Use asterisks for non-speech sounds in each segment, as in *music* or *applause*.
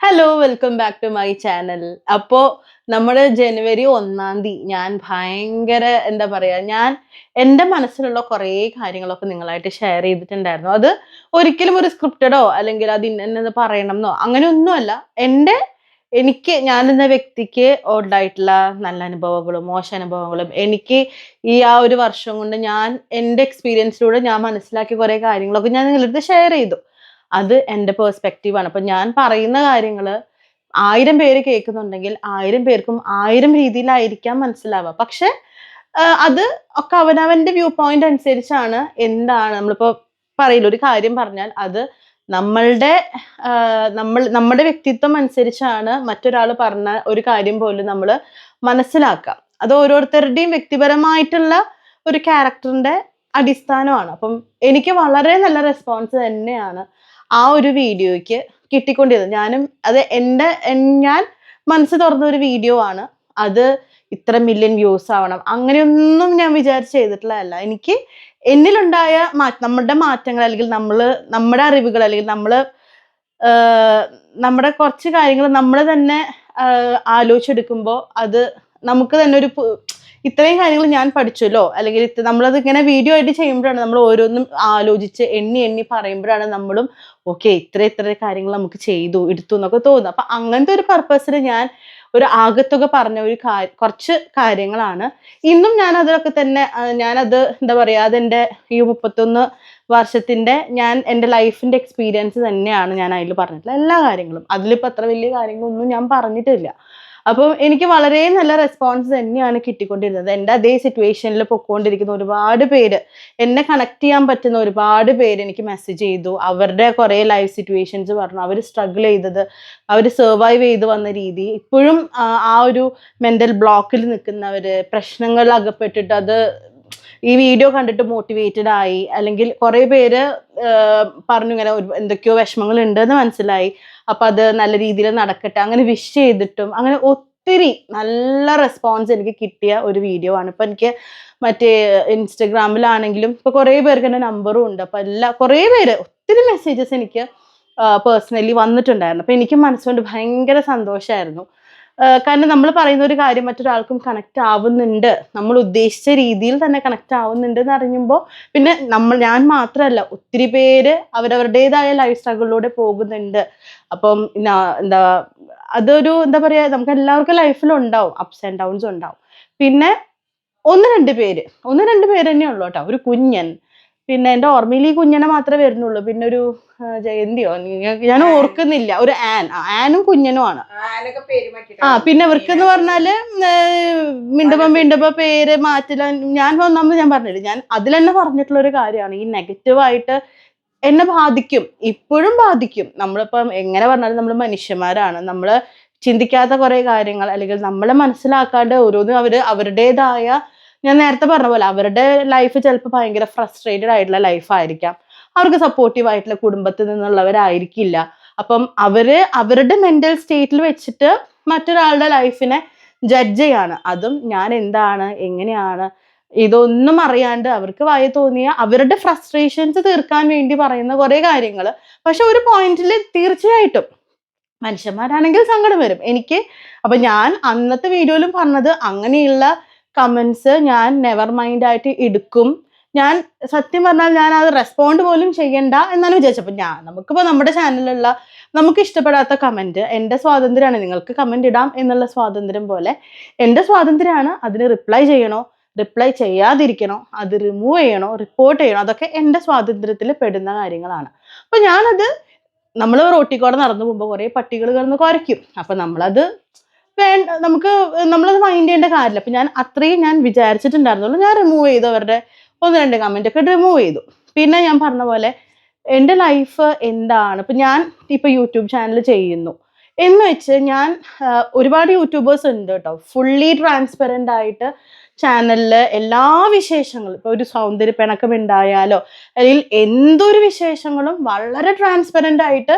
Hello welcome back to my channel അപ്പോ നമ്മൾ ജനുവരി ഒന്നാം തീയതി ഞാൻ ഭയങ്കര എന്താ പറയുക ഞാൻ എന്റെ മനസ്സിലുള്ള കുറേ കാര്യങ്ങളൊക്കെ നിങ്ങളായിട്ട് ഷെയർ ചെയ്തിട്ടുണ്ടായിരുന്നു. അത് ഒരിക്കലും ഒരു സ്ക്രിപ്റ്റഡോ അല്ലെങ്കിൽ അത് ഇന്നത് പറയണം എന്നോ അങ്ങനെയൊന്നുമല്ല. എന്റെ എനിക്ക് ഞാൻ ഞാനെന്ന വ്യക്തിക്ക് ഉണ്ടായിട്ടുള്ള നല്ല അനുഭവങ്ങളും മോശം അനുഭവങ്ങളും എനിക്ക് ഈ ആ ഒരു വർഷം കൊണ്ട് ഞാൻ എന്റെ എക്സ്പീരിയൻസിലൂടെ ഞാൻ മനസ്സിലാക്കിയ കുറേ കാര്യങ്ങളൊക്കെ ഞാൻ നിങ്ങളുടെ അടുത്ത് ഷെയർ ചെയ്തു. അത് എന്റെ പേഴ്സ്പെക്റ്റീവ് ആണ്. അപ്പൊ ഞാൻ പറയുന്ന കാര്യങ്ങൾ ആയിരം പേര് കേൾക്കുന്നുണ്ടെങ്കിൽ ആയിരം പേർക്കും ആയിരം രീതിയിലായിരിക്കാം മനസ്സിലാവുക. പക്ഷെ അത് ഒക്കെ അവനവന്റെ വ്യൂ പോയിന്റ് അനുസരിച്ചാണ് എന്താണ് നമ്മളിപ്പോ പറയില്ല ഒരു കാര്യം പറഞ്ഞാൽ അത് നമ്മളുടെ നമ്മൾ നമ്മുടെ വ്യക്തിത്വം അനുസരിച്ചാണ് മറ്റൊരാൾ പറഞ്ഞ ഒരു കാര്യം പോലും നമ്മൾ മനസ്സിലാക്കാം അത് ഓരോരുത്തരുടെയും വ്യക്തിപരമായിട്ടുള്ള ഒരു ക്യാരക്ടറിന്റെ അടിസ്ഥാനമാണ്. അപ്പം എനിക്ക് വളരെ നല്ല റെസ്പോൺസ് തന്നെയാണ് ആ ഒരു വീഡിയോയ്ക്ക് കിട്ടിക്കൊണ്ടിരുന്നത്. ഞാനും അത് എന്റെ എൻ- ഞാൻ മനസ്സ് തുറന്ന ഒരു വീഡിയോ ആണ്. അത് ഇത്ര മില്യൺ വ്യൂസ് ആവണം. അങ്ങനെയൊന്നും ഞാൻ വിചാരിച്ച് ചെയ്തിട്ടുള്ളതല്ല. എനിക്ക് എന്നിലുണ്ടായ മാ നമ്മുടെ മാറ്റങ്ങൾ അല്ലെങ്കിൽ നമ്മൾ നമ്മുടെ അറിവുകൾ അല്ലെങ്കിൽ നമ്മൾ നമ്മുടെ കുറച്ച് കാര്യങ്ങൾ നമ്മൾ തന്നെ ആലോചിച്ചെടുക്കുമ്പോൾ അത് നമുക്ക് തന്നെ ഒരു ഇത്രയും കാര്യങ്ങൾ ഞാൻ പഠിച്ചല്ലോ. അല്ലെങ്കിൽ നമ്മളത് ഇങ്ങനെ വീഡിയോ ആയിട്ട് ചെയ്യുമ്പോഴാണ് നമ്മൾ ഓരോന്നും ആലോചിച്ച് എണ്ണി എണ്ണി പറയുമ്പോഴാണ് നമ്മളും ഓക്കെ ഇത്ര ഇത്ര കാര്യങ്ങൾ നമുക്ക് ചെയ്തു എടുത്തു എന്നൊക്കെ തോന്നുന്നു. അപ്പൊ അങ്ങനത്തെ ഒരു പർപ്പസിൽ ഞാൻ ഒരു ആകത്തുക പറഞ്ഞ ഒരു കുറച്ച് കാര്യങ്ങളാണ്. ഇന്നും ഞാൻ അതിലൊക്കെ തന്നെ ഞാനത് എന്താ പറയാ അതെന്റെ ഈ മുപ്പത്തൊന്ന് വർഷത്തിന്റെ ഞാൻ എന്റെ ലൈഫിന്റെ എക്സ്പീരിയൻസ് തന്നെയാണ് ഞാൻ അതിൽ പറഞ്ഞിട്ടുള്ള എല്ലാ കാര്യങ്ങളും. അതിലിപ്പോൾ അത്ര വലിയ കാര്യങ്ങളൊന്നും ഞാൻ പറഞ്ഞിട്ടില്ല. അപ്പം എനിക്ക് വളരെ നല്ല റെസ്പോൺസ് തന്നെയാണ് കിട്ടിക്കൊണ്ടിരുന്നത്. എന്റെ അതേ സിറ്റുവേഷനിൽ പൊക്കോണ്ടിരിക്കുന്ന ഒരുപാട് പേര് എന്നെ കണക്ട് ചെയ്യാൻ പറ്റുന്ന ഒരുപാട് പേര് എനിക്ക് മെസ്സേജ് ചെയ്തു. അവരുടെ കുറേ ലൈഫ് സിറ്റുവേഷൻസ് പറഞ്ഞു. അവർ സ്ട്രഗിൾ ചെയ്തത് അവർ സർവൈവ് ചെയ്ത് വന്ന രീതി. ഇപ്പോഴും ആ ഒരു മെന്റൽ ബ്ലോക്കിൽ നിൽക്കുന്നവര് പ്രശ്നങ്ങൾ അകപ്പെട്ടിട്ട് അത് ഈ വീഡിയോ കണ്ടിട്ട് മോട്ടിവേറ്റഡ് ആയി. അല്ലെങ്കിൽ കുറേ പേര് പറഞ്ഞു ഇങ്ങനെ എന്തൊക്കെയോ വിഷമങ്ങൾ ഉണ്ടെന്ന് മനസ്സിലായി. അപ്പൊ അത് നല്ല രീതിയിൽ നടക്കട്ടെ. അങ്ങനെ വിഷ് ചെയ്തിട്ടും അങ്ങനെ ഒത്തിരി നല്ല റെസ്പോൺസ് എനിക്ക് കിട്ടിയ ഒരു വീഡിയോ ആണ്. ഇപ്പൊ എനിക്ക് മറ്റേ ഇൻസ്റ്റഗ്രാമിലാണെങ്കിലും ഇപ്പൊ കുറേ പേർക്ക് എന്റെ നമ്പറും ഉണ്ട്. അപ്പൊ എല്ലാ കുറേ പേര് ഒത്തിരി മെസ്സേജസ് എനിക്ക് പേഴ്സണലി വന്നിട്ടുണ്ടായിരുന്നു. അപ്പൊ എനിക്ക് മനസ്സുകൊണ്ട് ഭയങ്കര സന്തോഷമായിരുന്നു കാരണം നമ്മൾ പറയുന്ന ഒരു കാര്യം മറ്റൊരാൾക്കും കണക്ട് ആവുന്നുണ്ട്. നമ്മൾ ഉദ്ദേശിച്ച രീതിയിൽ തന്നെ കണക്ട് ആവുന്നുണ്ട് എന്ന് അറിയുമ്പോൾ പിന്നെ നമ്മൾ ഞാൻ മാത്രമല്ല ഒത്തിരി പേര് അവരവരുടേതായ ലൈഫ് സ്ട്രഗിളിലൂടെ പോകുന്നുണ്ട്. അപ്പം എന്താ അതൊരു എന്താ പറയുക നമുക്ക് എല്ലാവർക്കും ലൈഫിൽ ഉണ്ടാവും അപ്സ് ആൻഡ് ഡൗൺസ് ഉണ്ടാവും. പിന്നെ ഒന്ന് രണ്ട് പേര് ഒന്ന് രണ്ട് പേര് തന്നെ ഉള്ളൂ കേട്ടോ. ഒരു കുഞ്ഞൻ പിന്നെ എന്റെ ഓർമ്മയിൽ ഈ കുഞ്ഞനെ മാത്രമേ വരുന്നുള്ളൂ. പിന്നെ ഒരു ജയന്തിയോ? ഞാൻ ഓർക്കുന്നില്ല. ഒരു ആൻ. ആനും കുഞ്ഞനും ആണ്. ആ പിന്നെ ഇവർക്ക് എന്ന് പറഞ്ഞാൽ മിണ്ടുമ്പോ മിണ്ടുമ്പോ പേര് മാറ്റില്ല. ഞാൻ ഒന്നാമത് ഞാൻ പറഞ്ഞില്ല ഞാൻ അതിൽ തന്നെ പറഞ്ഞിട്ടുള്ള ഒരു കാര്യമാണ്. ഈ നെഗറ്റീവായിട്ട് എന്നെ ബാധിക്കും. ഇപ്പോഴും ബാധിക്കും. നമ്മളിപ്പം എങ്ങനെ പറഞ്ഞാലും നമ്മൾ മനുഷ്യന്മാരാണ്. നമ്മൾ ചിന്തിക്കാത്ത കുറേ കാര്യങ്ങൾ അല്ലെങ്കിൽ നമ്മളെ മനസ്സിലാക്കാണ്ട് ഓരോന്നും അവർ അവരുടേതായ ഞാൻ നേരത്തെ പറഞ്ഞ പോലെ അവരുടെ ലൈഫ് ചിലപ്പോൾ ഭയങ്കര ഫ്രസ്ട്രേറ്റഡ് ആയിട്ടുള്ള ലൈഫായിരിക്കാം അവർക്ക് സപ്പോർട്ടീവ് ആയിട്ടുള്ള കുടുംബത്തിൽ നിന്നുള്ളവരായിരിക്കില്ല. അപ്പം അവർ അവരുടെ മെന്റൽ സ്റ്റേറ്റിൽ വെച്ചിട്ട് മറ്റൊരാളുടെ ലൈഫിനെ ജഡ്ജ് ചെയ്യാണ്. അതും ഞാൻ എന്താണ് എങ്ങനെയാണ് ഇതൊന്നും അറിയാണ്ട് അവർക്ക് വായ തോന്നിയ അവരുടെ ഫ്രസ്ട്രേഷൻസ് തീർക്കാൻ വേണ്ടി പറയുന്ന കുറെ കാര്യങ്ങൾ. പക്ഷെ ഒരു പോയിന്റിൽ തീർച്ചയായിട്ടും മനുഷ്യന്മാരാണെങ്കിൽ സങ്കടം വരും. എനിക്ക് അപ്പൊ ഞാൻ അന്നത്തെ വീഡിയോയിലും പറഞ്ഞത് അങ്ങനെയുള്ള കമന്റ്സ് ഞാൻ നെവർ മൈൻഡ് ആയിട്ട് എടുക്കും. ഞാൻ സത്യം പറഞ്ഞാൽ ഞാൻ അത് റെസ്പോണ്ട് പോലും ചെയ്യണ്ട എന്നാണ് വിചാരിച്ചത്. അപ്പൊ ഞാൻ നമുക്കിപ്പോ നമ്മുടെ ചാനലിലുള്ള നമുക്ക് ഇഷ്ടപ്പെടാത്ത കമന്റ് എന്റെ സ്വാതന്ത്ര്യമാണ് നിങ്ങൾക്ക് കമന്റ് ഇടാം എന്നുള്ള സ്വാതന്ത്ര്യം പോലെ എന്റെ സ്വാതന്ത്ര്യമാണ് അതിന് റിപ്ലൈ ചെയ്യണോ റിപ്ലൈ ചെയ്യാതിരിക്കണോ അത് റിമൂവ് ചെയ്യണോ റിപ്പോർട്ട് ചെയ്യണോ അതൊക്കെ എന്റെ സ്വാതന്ത്ര്യത്തിൽ പെടുന്ന കാര്യങ്ങളാണ്. അപ്പൊ ഞാനത് നമ്മൾ റോട്ടിക്കൂടെ നടന്നു പോകുമ്പോൾ കുറേ പട്ടികൾ കിടന്ന് കുരയ്ക്കും. അപ്പൊ നമ്മളത് വേണ്ട നമുക്ക് നമ്മളത് മൈൻഡ് ചെയ്യേണ്ട കാര്യമില്ല. അപ്പൊ ഞാൻ അത്രയും ഞാൻ വിചാരിച്ചിട്ടുണ്ടായിരുന്നുള്ളൂ. ഞാൻ റിമൂവ് ചെയ്തു അവരുടെ ഒന്ന് രണ്ട് കമന്റ് ഒക്കെ റിമൂവ് ചെയ്തു. പിന്നെ ഞാൻ പറഞ്ഞ പോലെ എന്റെ ലൈഫ് എന്താണ്? ഇപ്പൊ ഞാൻ ഇപ്പൊ യൂട്യൂബ് ചാനൽ ചെയ്യുന്നു. എന്ന് വെച്ച് ഞാൻ ഒരുപാട് യൂട്യൂബേഴ്സ് ഉണ്ട് കേട്ടോ. ഫുള്ളി ട്രാൻസ്പെറന്റ് ആയിട്ട് ചാനലിൽ എല്ലാ വിശേഷങ്ങളും ഇപ്പൊ ഒരു സൗന്ദര്യ പിണക്കം ഉണ്ടായാലോ അല്ലെങ്കിൽ എന്തൊരു വിശേഷങ്ങളും വളരെ ട്രാൻസ്പെറന്റ് ആയിട്ട്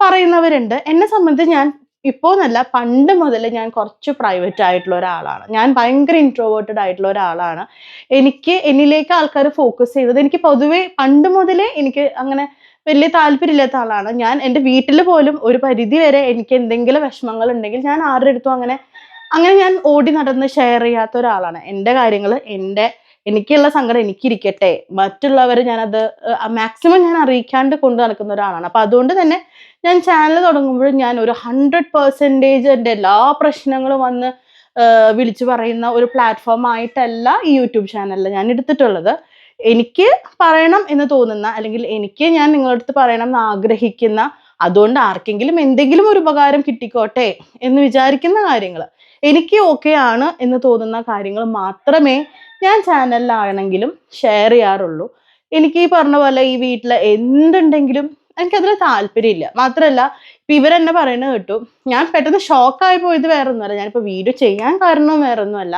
പറയുന്നവരുണ്ട്. എന്നെ സംബന്ധിച്ച് ഞാൻ ഇപ്പോൾ എന്നല്ല പണ്ട് മുതൽ ഞാൻ കുറച്ച് പ്രൈവറ്റ് ആയിട്ടുള്ള ഒരാളാണ്. ഞാൻ ഭയങ്കര ഇൻട്രോവേർട്ടഡ് ആയിട്ടുള്ള ഒരാളാണ്. എനിക്ക് എന്നിലേക്ക് ആൾക്കാർ ഫോക്കസ് ചെയ്തത് എനിക്ക് പൊതുവെ പണ്ട് മുതലേ എനിക്ക് അങ്ങനെ വലിയ താല്പര്യമില്ലാത്ത ആളാണ്. ഞാൻ എന്റെ വീട്ടിൽ പോലും ഒരു പരിധി വരെ എനിക്ക് എന്തെങ്കിലും വിഷമങ്ങൾ ഉണ്ടെങ്കിൽ ഞാൻ ആരുടെ അടുത്തും അങ്ങനെ അങ്ങനെ ഞാൻ ഓടി നടന്ന് ഷെയർ ചെയ്യാത്ത ഒരാളാണ്. എന്റെ കാര്യങ്ങൾ എന്റെ എനിക്കുള്ള സങ്കടം എനിക്കിരിക്കട്ടെ. മറ്റുള്ളവർ ഞാനത് മാക്സിമം ഞാൻ അറിയിക്കാണ്ട് കൊണ്ടു നടക്കുന്ന ഒരാളാണ്. അപ്പൊ അതുകൊണ്ട് തന്നെ ഞാൻ ചാനൽ തുടങ്ങുമ്പോൾ ഞാൻ ഒരു ഹൺഡ്രഡ് പെർസെന്റേജ് എന്റെ എല്ലാ പ്രശ്നങ്ങളും വന്ന് വിളിച്ചു പറയുന്ന ഒരു പ്ലാറ്റ്ഫോം ആയിട്ടല്ല ഈ യൂട്യൂബ് ചാനലിൽ ഞാൻ എടുത്തിട്ടുള്ളത്. എനിക്ക് പറയണം എന്ന് തോന്നുന്ന അല്ലെങ്കിൽ എനിക്ക് ഞാൻ നിങ്ങളുടെ അടുത്ത് പറയണം എന്ന് ആഗ്രഹിക്കുന്ന അതുകൊണ്ട് ആർക്കെങ്കിലും എന്തെങ്കിലും ഒരു ഉപകാരം കിട്ടിക്കോട്ടെ എന്ന് വിചാരിക്കുന്ന കാര്യങ്ങൾ എനിക്ക് ഓക്കെ ആണ് എന്ന് തോന്നുന്ന കാര്യങ്ങൾ മാത്രമേ ഞാൻ ചാനലിലാണെങ്കിലും ഷെയർ ചെയ്യാറുള്ളൂ. എനിക്ക് ഈ പറഞ്ഞ പോലെ ഈ വീട്ടിൽ എന്തുണ്ടെങ്കിലും എനിക്കതിൽ താല്പര്യമില്ല. മാത്രമല്ല ഇപ്പൊ ഇവരെന്നെ പറയുന്നത് കേട്ടു ഞാൻ പെട്ടെന്ന് ഷോക്കായി പോയത് വേറെ ഒന്നുമല്ല ഞാനിപ്പോൾ വീഡിയോ ചെയ്യാൻ കാരണവും വേറെ ഒന്നുമല്ല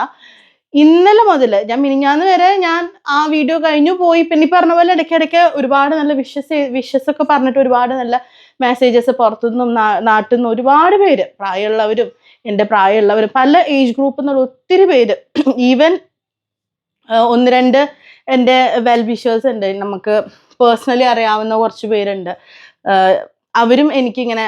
ഇന്നലെ മുതൽ ഞാൻ മിനിഞ്ഞാന്ന് വരെ ഞാൻ ആ വീഡിയോ കഴിഞ്ഞു പോയി. പിന്നെ ഈ പറഞ്ഞ പോലെ ഇടയ്ക്കിടയ്ക്ക് ഒരുപാട് നല്ല വിശ്വസ് ഒക്കെ പറഞ്ഞിട്ട് ഒരുപാട് നല്ല മെസ്സേജസ് പുറത്തുനിന്നും നാട്ടിൽ നിന്നും ഒരുപാട് പേര് പ്രായമുള്ളവരും എന്റെ പ്രായമുള്ളവർ പല ഏജ് ഗ്രൂപ്പ് എന്നുള്ള ഒത്തിരി പേര്. ഈവൻ ഒന്ന് രണ്ട് എന്റെ വെൽ വിഷേഴ്സ് ഉണ്ട്. നമുക്ക് പേഴ്സണലി അറിയാവുന്ന കുറച്ച് പേരുണ്ട്. അവരും എനിക്കിങ്ങനെ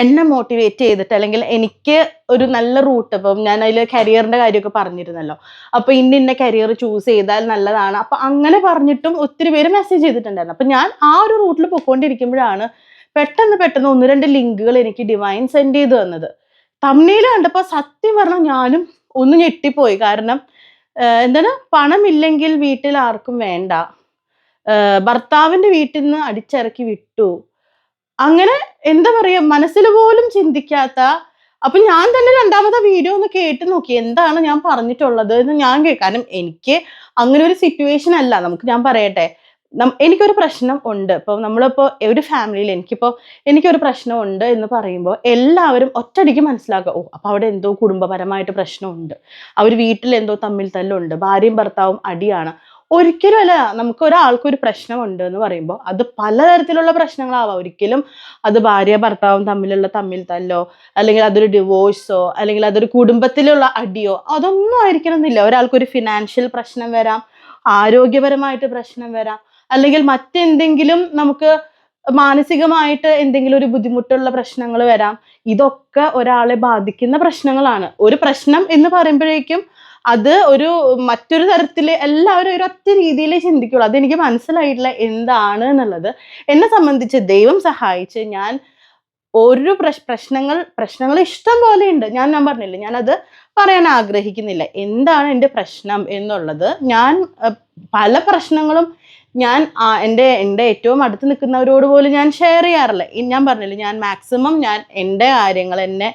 എന്നെ മോട്ടിവേറ്റ് ചെയ്തിട്ട് അല്ലെങ്കിൽ എനിക്ക് ഒരു നല്ല റൂട്ട് ഇപ്പം ഞാൻ അതിൽ കരിയറിന്റെ കാര്യമൊക്കെ പറഞ്ഞിരുന്നല്ലോ. അപ്പോൾ ഇന്ന ഇന്ന കരിയർ ചൂസ് ചെയ്താൽ നല്ലതാണ്. അപ്പൊ അങ്ങനെ പറഞ്ഞിട്ടും ഒത്തിരി പേര് മെസ്സേജ് ചെയ്തിട്ടുണ്ടായിരുന്നു. അപ്പൊ ഞാൻ ആ ഒരു റൂട്ടിൽ പൊയ്ക്കൊണ്ടിരിക്കുമ്പോഴാണ് പെട്ടെന്ന് പെട്ടെന്ന് ഒന്ന് രണ്ട് ലിങ്കുകൾ എനിക്ക് ഡിവൈൻ സെൻഡ് ചെയ്ത് തന്നത്. തമ്മിൽ കണ്ടപ്പോൾ സത്യം പറഞ്ഞാൽ ഞാനും ഒന്ന് ഞെട്ടിപ്പോയി. കാരണം എന്താണ്? പണമില്ലെങ്കിൽ വീട്ടിൽ ആർക്കും വേണ്ട. ഭർത്താവിന്റെ വീട്ടിൽ നിന്ന് അടിച്ചിറക്കി വിട്ടു. അങ്ങനെ എന്താ പറയാ മനസ്സിൽ പോലും ചിന്തിക്കാത്ത അപ്പൊ ഞാൻ തന്നെ രണ്ടാമത്തെ വീഡിയോ ഒന്ന് കേട്ട് നോക്കി. എന്താണ് ഞാൻ പറഞ്ഞിട്ടുള്ളത് എന്ന് ഞാൻ കേൾക്കാനും എനിക്ക് അങ്ങനെ ഒരു സിറ്റുവേഷൻ അല്ല. നമുക്ക് ഞാൻ പറയട്ടെ. എനിക്കൊരു പ്രശ്നം ഉണ്ട്. ഇപ്പൊ നമ്മളിപ്പോ ഒരു ഫാമിലിയിൽ എനിക്കിപ്പോ എനിക്കൊരു പ്രശ്നം ഉണ്ട് എന്ന് പറയുമ്പോൾ എല്ലാവരും ഒറ്റടിക്ക് മനസ്സിലാക്കുക ഓ അപ്പൊ അവിടെ എന്തോ കുടുംബപരമായിട്ട് പ്രശ്നമുണ്ട്. അവർ വീട്ടിൽ എന്തോ തമ്മിൽ തല്ലുണ്ട് ഭാര്യയും ഭർത്താവും അടിയാണ്. ഒരിക്കലും അല്ല നമുക്ക് ഒരാൾക്കൊരു പ്രശ്നമുണ്ട് എന്ന് പറയുമ്പോൾ അത് പലതരത്തിലുള്ള പ്രശ്നങ്ങളാവാം. ഒരിക്കലും അത് ഭാര്യ ഭർത്താവും തമ്മിലുള്ള തമ്മിൽ തല്ലോ അല്ലെങ്കിൽ അതൊരു ഡിവോഴ്സോ അല്ലെങ്കിൽ അതൊരു കുടുംബത്തിലുള്ള അടിയോ അതൊന്നും ആയിരിക്കണം എന്നില്ല ഒരാൾക്കൊരു ഫിനാൻഷ്യൽ പ്രശ്നം വരാം ആരോഗ്യപരമായിട്ട് പ്രശ്നം വരാം. അല്ലെങ്കിൽ മറ്റെന്തെങ്കിലും നമുക്ക് മാനസികമായിട്ട് എന്തെങ്കിലും ഒരു ബുദ്ധിമുട്ടുള്ള പ്രശ്നങ്ങൾ വരാം. ഇതൊക്കെ ഒരാളെ ബാധിക്കുന്ന പ്രശ്നങ്ങളാണ്. ഒരു പ്രശ്നം എന്ന് പറയുമ്പോഴേക്കും അത് ഒരു മറ്റൊരു തരത്തിൽ എല്ലാവരും ഒരു ഒറ്റ രീതിയിൽ ചിന്തിക്കുള്ളൂ. അതെനിക്ക് മനസ്സിലായിട്ടില്ല എന്താണ് എന്നുള്ളത്. എന്നെ സംബന്ധിച്ച് ദൈവം സഹായിച്ച് ഞാൻ ഒരു പ്രശ് പ്രശ്നങ്ങൾ പ്രശ്നങ്ങൾ ഇഷ്ടം പോലെ ഉണ്ട്. ഞാൻ ഞാൻ പറഞ്ഞില്ല ഞാനത് പറയാൻ ആഗ്രഹിക്കുന്നില്ല. എന്താണ് എന്റെ പ്രശ്നം എന്നുള്ളത്? ഞാൻ പല പ്രശ്നങ്ങളും ഞാൻ എന്റെ എന്റെ ഏറ്റവും അടുത്ത് നിൽക്കുന്നവരോട് പോലും ഞാൻ ഷെയർ ചെയ്യാറില്ല. ഞാൻ പറഞ്ഞില്ലേ ഞാൻ മാക്സിമം ഞാൻ എന്റെ കാര്യങ്ങൾ എന്നെ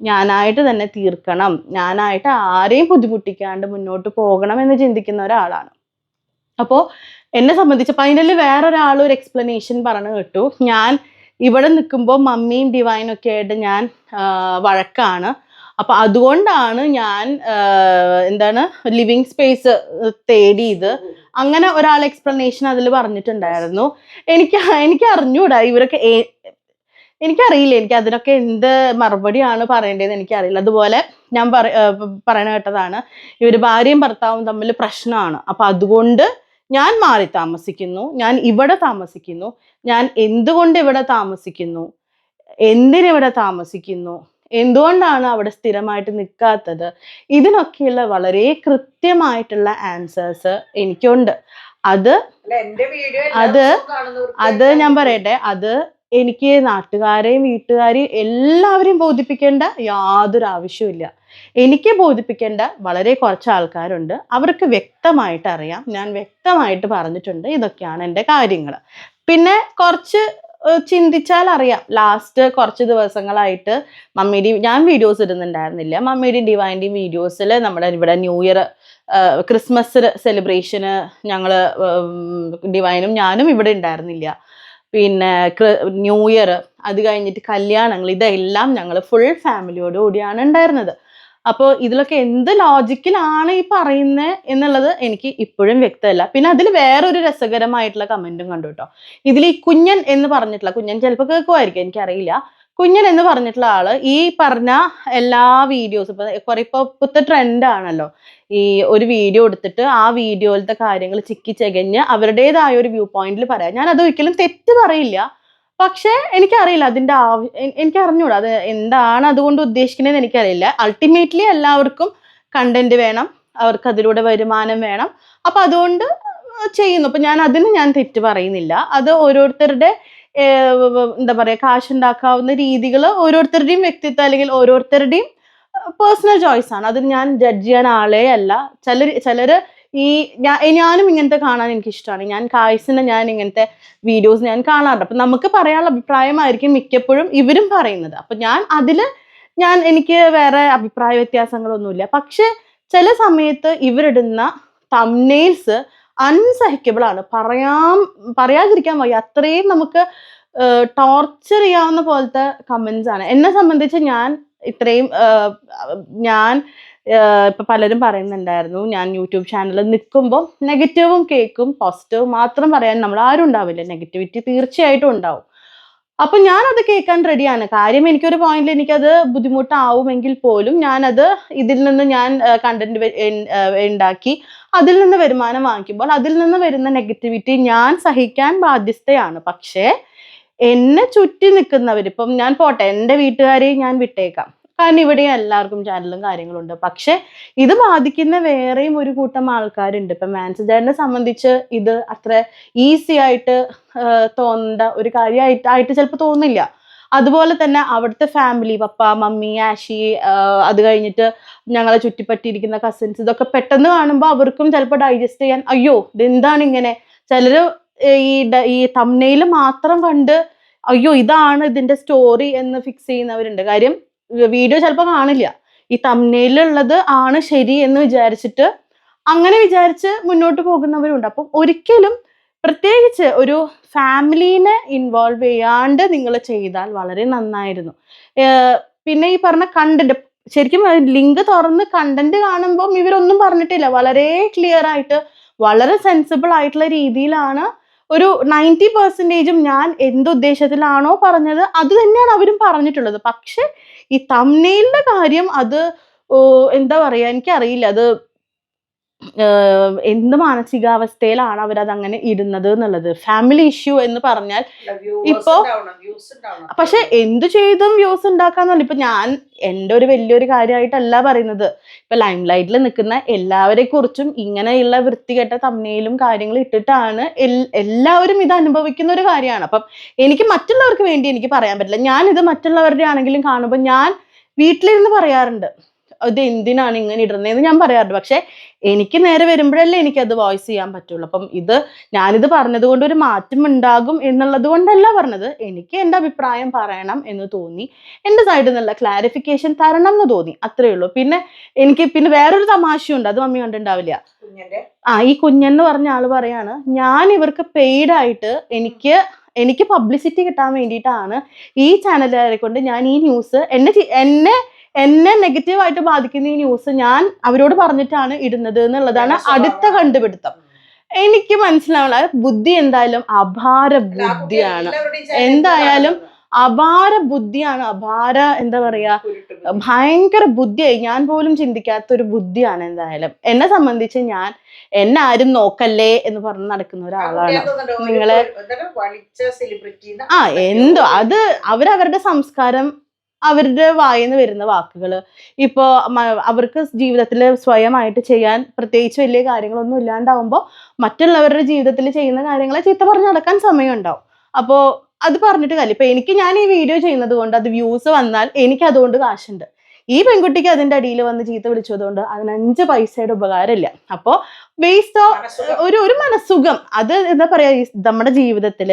ഞാനായിട്ട് തന്നെ തീർക്കണം. ഞാനായിട്ട് ആരെയും ബുദ്ധിമുട്ടിക്കാണ്ട് മുന്നോട്ട് പോകണം എന്ന് ചിന്തിക്കുന്ന ഒരാളാണ്. അപ്പോൾ എന്നെ സംബന്ധിച്ചപ്പോൾ അതിന്റെ വേറൊരാൾ ഒരു എക്സ്പ്ലനേഷൻ പറഞ്ഞു കേട്ടു. ഞാൻ ഇവിടെ നിൽക്കുമ്പോൾ മമ്മിയും ഡിവൈനും ഒക്കെ ആയിട്ട് ഞാൻ വഴക്കാണ്. അപ്പൊ അതുകൊണ്ടാണ് ഞാൻ എന്താണ് ലിവിങ് സ്പേസ് തേടിയത്. അങ്ങനെ ഒരാൾ എക്സ്പ്ലനേഷൻ അതിൽ പറഞ്ഞിട്ടുണ്ടായിരുന്നു. എനിക്ക് എനിക്ക് അറിഞ്ഞൂടാ ഇവരൊക്കെ എനിക്കറിയില്ല എനിക്ക് അതിനൊക്കെ എന്ത് മറുപടിയാണ് പറയേണ്ടതെന്ന് എനിക്കറിയില്ല. അതുപോലെ ഞാൻ പറ പറയണ കേട്ടതാണ് ഇവർ ഭാര്യയും ഭർത്താവും തമ്മിൽ പ്രശ്നമാണ്. അപ്പൊ അതുകൊണ്ട് ഞാൻ മാറി താമസിക്കുന്നു ഞാൻ ഇവിടെ താമസിക്കുന്നു ഞാൻ എന്തുകൊണ്ട് ഇവിടെ താമസിക്കുന്നു എന്തിനിവിടെ താമസിക്കുന്നു എന്തുകൊണ്ടാണ് അവിടെ സ്ഥിരമായിട്ട് നിൽക്കാത്തത് ഇതിനൊക്കെയുള്ള വളരെ കൃത്യമായിട്ടുള്ള ആൻസേഴ്സ് എനിക്കുണ്ട്. അത് അത് അത് ഞാൻ പറയട്ടെ അത് എനിക്ക് നാട്ടുകാരെയും വീട്ടുകാരെയും എല്ലാവരെയും ബോധിപ്പിക്കേണ്ട യാതൊരു ആവശ്യമില്ല എനിക്ക് ബോധിപ്പിക്കേണ്ട വളരെ കുറച്ച് ആൾക്കാരുണ്ട്. അവർക്ക് വ്യക്തമായിട്ട് അറിയാം. ഞാൻ വ്യക്തമായിട്ട് പറഞ്ഞിട്ടുണ്ട് ഇതൊക്കെയാണ് എന്റെ കാര്യങ്ങൾ പിന്നെ കുറച്ച് ചിന്തിച്ചാൽ അറിയാം ലാസ്റ്റ് കുറച്ച് ദിവസങ്ങളായിട്ട് മമ്മിയുടെയും ഞാൻ വീഡിയോസ് ഇടുന്നുണ്ടായിരുന്നില്ല. മമ്മിയുടെയും ഡിവൈന്റെയും വീഡിയോസിൽ നമ്മുടെ ഇവിടെ ന്യൂ ഇയർ ക്രിസ്മസ് സെലിബ്രേഷന് ഞങ്ങൾ ഡിവൈനും ഞാനും ഇവിടെ ഉണ്ടായിരുന്നില്ല. പിന്നെ ന്യൂ ഇയർ അത് കഴിഞ്ഞിട്ട് കല്യാണങ്ങൾ ഇതെല്ലാം ഞങ്ങൾ ഫുൾ ഫാമിലിയോട് കൂടിയാണ് ഉണ്ടായിരുന്നത്. അപ്പോൾ ഇതിലൊക്കെ എന്ത് ലോജിക്കിലാണ് ഈ പറയുന്നത് എന്നുള്ളത് എനിക്ക് ഇപ്പോഴും വ്യക്തമല്ല. പിന്നെ അതിൽ വേറൊരു രസകരമായിട്ടുള്ള കമന്റും കണ്ടു കേട്ടോ. ഇതിൽ ഈ കുഞ്ഞൻ എന്ന് പറഞ്ഞിട്ടുള്ള കുഞ്ഞൻ ചിലപ്പോൾ കേൾക്കുമായിരിക്കും എനിക്കറിയില്ല. കുഞ്ഞൻ എന്ന് പറഞ്ഞിട്ടുള്ള ആൾ ഈ പറഞ്ഞ എല്ലാ വീഡിയോസും ഇപ്പൊ കുറെ ഇപ്പൊ ഇപ്പോഴത്തെ ട്രെൻഡാണല്ലോ ഈ ഒരു വീഡിയോ എടുത്തിട്ട് ആ വീഡിയോയിലത്തെ കാര്യങ്ങൾ ചിക്കി ചെകഞ്ഞ് അവരുടേതായ ഒരു വ്യൂ പോയിന്റിൽ പറയാം. ഞാൻ അത് ഒരിക്കലും തെറ്റ് പറയില്ല. പക്ഷേ എനിക്കറിയില്ല അതിന്റെ ആവശ്യം എനിക്ക് അറിഞ്ഞൂടാ അത് എന്താണ് അതുകൊണ്ട് ഉദ്ദേശിക്കുന്നത് എനിക്കറിയില്ല. അൾട്ടിമേറ്റ്ലി എല്ലാവർക്കും കണ്ടന്റ് വേണം അവർക്ക് അതിലൂടെ വരുമാനം വേണം. അപ്പൊ അതുകൊണ്ട് ചെയ്യുന്നു. അപ്പൊ ഞാൻ അതിന് ഞാൻ തെറ്റ് പറയുന്നില്ല. അത് ഓരോരുത്തരുടെ എന്താ പറയുക കാശുണ്ടാക്കാവുന്ന രീതികൾ ഓരോരുത്തരുടെയും വ്യക്തിത്വം അല്ലെങ്കിൽ ഓരോരുത്തരുടെയും പേഴ്സണൽ ചോയ്സ് ആണ്. അതിന് ഞാൻ ജഡ്ജ് ചെയ്യാൻ ആളേ അല്ല. ചിലർ ചിലര് ഈ ഞാനും ഇങ്ങനത്തെ കാണാൻ എനിക്ക് ഇഷ്ടമാണ് ഞാൻ കായ്സിനെ ഞാൻ ഇങ്ങനത്തെ വീഡിയോസ് ഞാൻ കാണാറുണ്ട്. അപ്പൊ നമുക്ക് പറയാനുള്ള അഭിപ്രായമായിരിക്കും മിക്കപ്പോഴും ഇവരും പറയുന്നത്. അപ്പൊ ഞാൻ അതിൽ ഞാൻ എനിക്ക് വേറെ അഭിപ്രായ വ്യത്യാസങ്ങളൊന്നുമില്ല. പക്ഷെ ചില സമയത്ത് ഇവരിടുന്ന തംനെയിൽസ് അൺസഹിക്കബിൾ ആണ്. പറയാൻ പറയാതിരിക്കാൻ വയ്യ. അത്രയും നമുക്ക് ടോർച്ചർ ചെയ്യാവുന്ന പോലത്തെ കമൻസ് ആണ്. എന്നെ സംബന്ധിച്ച് ഞാൻ ഇത്രയും ഞാൻ ഇപ്പൊ പലരും പറയുന്നുണ്ടായിരുന്നു ഞാൻ യൂട്യൂബ് ചാനലിൽ നിൽക്കുമ്പോൾ നെഗറ്റീവും കേൾക്കും പോസിറ്റീവും മാത്രം പറയാൻ നമ്മൾ ആരും ഉണ്ടാവില്ല. നെഗറ്റിവിറ്റി തീർച്ചയായിട്ടും ഉണ്ടാവും. അപ്പൊ ഞാൻ അത് കേൾക്കാൻ റെഡിയാണ് കാര്യം എനിക്കൊരു പോയിന്റിൽ എനിക്കത് ബുദ്ധിമുട്ടാവുമെങ്കിൽ പോലും ഞാനത് ഇതിൽ നിന്ന് ഞാൻ കണ്ടന്റ് ഉണ്ടാക്കി അതിൽ നിന്ന് വരുമാനം വാങ്ങിക്കുമ്പോൾ അതിൽ നിന്ന് വരുന്ന നെഗറ്റിവിറ്റി ഞാൻ സഹിക്കാൻ ബാധ്യസ്ഥയാണ്. പക്ഷേ എന്നെ ചുറ്റി നിൽക്കുന്നവർ ഇപ്പം ഞാൻ പോട്ടെ എന്റെ വീട്ടുകാരെ ഞാൻ വിട്ടേക്കാം. കാരണം ഇവിടെ എല്ലാവർക്കും ചാനലും കാര്യങ്ങളും ഉണ്ട്. പക്ഷെ ഇത് ബാധിക്കുന്ന വേറെയും ഒരു കൂട്ടം ആൾക്കാരുണ്ട്. ഇപ്പം മാൻസിജാറിനെ സംബന്ധിച്ച് ഇത് അത്ര ഈസി ആയിട്ട് തോന്നേണ്ട ഒരു കാര്യമായിട്ട് ആയിട്ട് ചിലപ്പോൾ തോന്നില്ല. അതുപോലെ തന്നെ അവിടുത്തെ ഫാമിലി പപ്പ മമ്മി ആഷി അത് കഴിഞ്ഞിട്ട് ഞങ്ങളെ ചുറ്റിപ്പറ്റിയിരിക്കുന്ന കസിൻസ് ഇതൊക്കെ പെട്ടെന്ന് കാണുമ്പോൾ അവർക്കും ചിലപ്പോൾ ഡൈജസ്റ്റ് ചെയ്യാൻ അയ്യോ ഇതെന്താണ് ഇങ്ങനെ? ചിലർ ഈ ഈ തമ്മനയിൽ മാത്രം കണ്ട് അയ്യോ ഇതാണ് ഇതിന്റെ സ്റ്റോറി എന്ന് ഫിക്സ് ചെയ്യുന്നവരുണ്ട്. കാര്യം വീഡിയോ ചിലപ്പോൾ കാണില്ല. ഈ തമ്മനയിലുള്ളത് ആണ് ശരി എന്ന് വിചാരിച്ചിട്ട് അങ്ങനെ വിചാരിച്ച് മുന്നോട്ട് പോകുന്നവരുണ്ട്. അപ്പം ഒരിക്കലും പ്രത്യേകിച്ച് ഒരു ഫാമിലീനെ ഇൻവോൾവ് ചെയ്യാണ്ട് നിങ്ങൾ ചെയ്താൽ വളരെ നന്നായിരുന്നു. പിന്നെ ഈ പറഞ്ഞ കണ്ടന്റ് ശരിക്കും ലിങ്ക് തുറന്ന് കണ്ടന്റ് കാണുമ്പം ഇവരൊന്നും പറഞ്ഞിട്ടില്ല. വളരെ ക്ലിയർ ആയിട്ട് വളരെ സെൻസിബിൾ ആയിട്ടുള്ള രീതിയിലാണ് ഒരു നയന്റി പെർസെന്റേജും ഞാൻ എന്ത് ഉദ്ദേശത്തിലാണോ പറഞ്ഞത് അത് തന്നെയാണ് അവരും പറഞ്ഞിട്ടുള്ളത്. പക്ഷെ ഈ തമ്മനെയിലിന്റെ കാര്യം അത് എന്താ പറയാ എനിക്കറിയില്ല. അത് എന്ത് മാനസികാവസ്ഥയിലാണ് അവരത് അങ്ങനെ ഇരുന്നത് എന്നുള്ളത്. ഫാമിലി ഇഷ്യൂ എന്ന് പറഞ്ഞാൽ ഇപ്പൊ- പക്ഷെ എന്ത് ചെയ്തും വ്യൂസ് ഉണ്ടാക്കാന്നല്ല. ഇപ്പൊ ഞാൻ എന്റെ ഒരു വലിയൊരു കാര്യമായിട്ടല്ല പറയുന്നത്. ഇപ്പൊ ലൈം ലൈറ്റിൽ നിൽക്കുന്ന എല്ലാവരെ കുറിച്ചും ഇങ്ങനെയുള്ള വൃത്തികെട്ട തമ്മയിലും കാര്യങ്ങളും ഇട്ടിട്ടാണ് എല്ലാവരും ഇത് അനുഭവിക്കുന്ന ഒരു കാര്യമാണ്. അപ്പം എനിക്ക് മറ്റുള്ളവർക്ക് വേണ്ടി എനിക്ക് പറയാൻ പറ്റില്ല. ഞാൻ ഇത് മറ്റുള്ളവരുടെ ആണെങ്കിലും കാണുമ്പോൾ ഞാൻ വീട്ടിലിരുന്ന് പറയാറുണ്ട്. ഇത് എന്തിനാണ് ഇങ്ങനെ ഇടുന്നതെന്ന് ഞാൻ പറയാറുണ്ട്. പക്ഷെ എനിക്ക് നേരെ വരുമ്പോഴല്ലേ എനിക്കത് വോയിസ് ചെയ്യാൻ പറ്റുള്ളൂ. അപ്പം ഇത് ഞാനിത് പറഞ്ഞത് കൊണ്ട് ഒരു മാറ്റം ഉണ്ടാകും എന്നുള്ളത് കൊണ്ടല്ല പറഞ്ഞത്. എനിക്ക് എന്റെ അഭിപ്രായം പറയണം എന്ന് തോന്നി. എന്റെ സൈഡിൽ നിന്നുള്ള ക്ലാരിഫിക്കേഷൻ തരണം എന്ന് തോന്നി. അത്രേ ഉള്ളൂ. പിന്നെ എനിക്ക് പിന്നെ വേറൊരു തമാശയുണ്ട്. അത് മമ്മി കണ്ടിട്ടുണ്ടാവില്ല. ആ ഈ കുഞ്ഞെന്ന് പറഞ്ഞ ആൾ പറയാണ് ഞാൻ ഇവർക്ക് പെയ്ഡ് ആയിട്ട് എനിക്ക് എനിക്ക് പബ്ലിസിറ്റി കിട്ടാൻ വേണ്ടിയിട്ടാണ് ഈ ചാനലുകാരെ കൊണ്ട് ഞാൻ ഈ ന്യൂസ് എന്നെ എന്നെ എന്നെ നെഗറ്റീവായിട്ട് ബാധിക്കുന്ന ഈ ന്യൂസ് ഞാൻ അവരോട് പറഞ്ഞിട്ടാണ് ഇടുന്നത് എന്നുള്ളതാണ് അടുത്ത കണ്ടുപിടുത്തം. എനിക്ക് മനസ്സിലാവുള്ള ബുദ്ധി എന്തായാലും അപാര ബുദ്ധിയാണ്. എന്തായാലും അപാര ബുദ്ധിയാണ് അപാര എന്താ പറയാ ഭയങ്കര ബുദ്ധിയായി. ഞാൻ പോലും ചിന്തിക്കാത്ത ഒരു ബുദ്ധിയാണ് എന്തായാലും. എന്നെ സംബന്ധിച്ച് ഞാൻ എന്നെ ആരും നോക്കല്ലേ എന്ന് പറഞ്ഞ് നടക്കുന്ന ഒരാളാണ്. നിങ്ങളെ- ആ എന്തോ അത് അവരവരുടെ സംസ്കാരം അവരുടെ വായിന്ന് വരുന്ന വാക്കുകൾ ഇപ്പോ അവർക്ക് ജീവിതത്തിൽ സ്വയമായിട്ട് ചെയ്യാൻ പ്രത്യേകിച്ച് വലിയ കാര്യങ്ങളൊന്നും ഇല്ലാണ്ടാവുമ്പോൾ മറ്റുള്ളവരുടെ ജീവിതത്തിൽ ചെയ്യുന്ന കാര്യങ്ങളെ ചീത്ത പറഞ്ഞ് നടക്കാൻ സമയം ഉണ്ടാവും അപ്പോൾ അത് പറഞ്ഞിട്ട് കാര്യം ഇപ്പൊ എനിക്ക് ഞാൻ ഈ വീഡിയോ ചെയ്യുന്നത് കൊണ്ട് അത് വ്യൂസ് വന്നാൽ എനിക്ക് അതുകൊണ്ട് കാശുണ്ട്. ഈ പെൺകുട്ടിക്ക് അതിന്റെ അടിയിൽ വന്ന് ചീത്ത വിളിച്ചതുകൊണ്ട് അതിന് അഞ്ച് പൈസയുടെ ഉപകാരമില്ല. അപ്പോൾ വേസ്റ്റ് ഓഫ് ഒരു ഒരു മനസ്സുഖം. അത് എന്താ പറയാ നമ്മുടെ ജീവിതത്തിൽ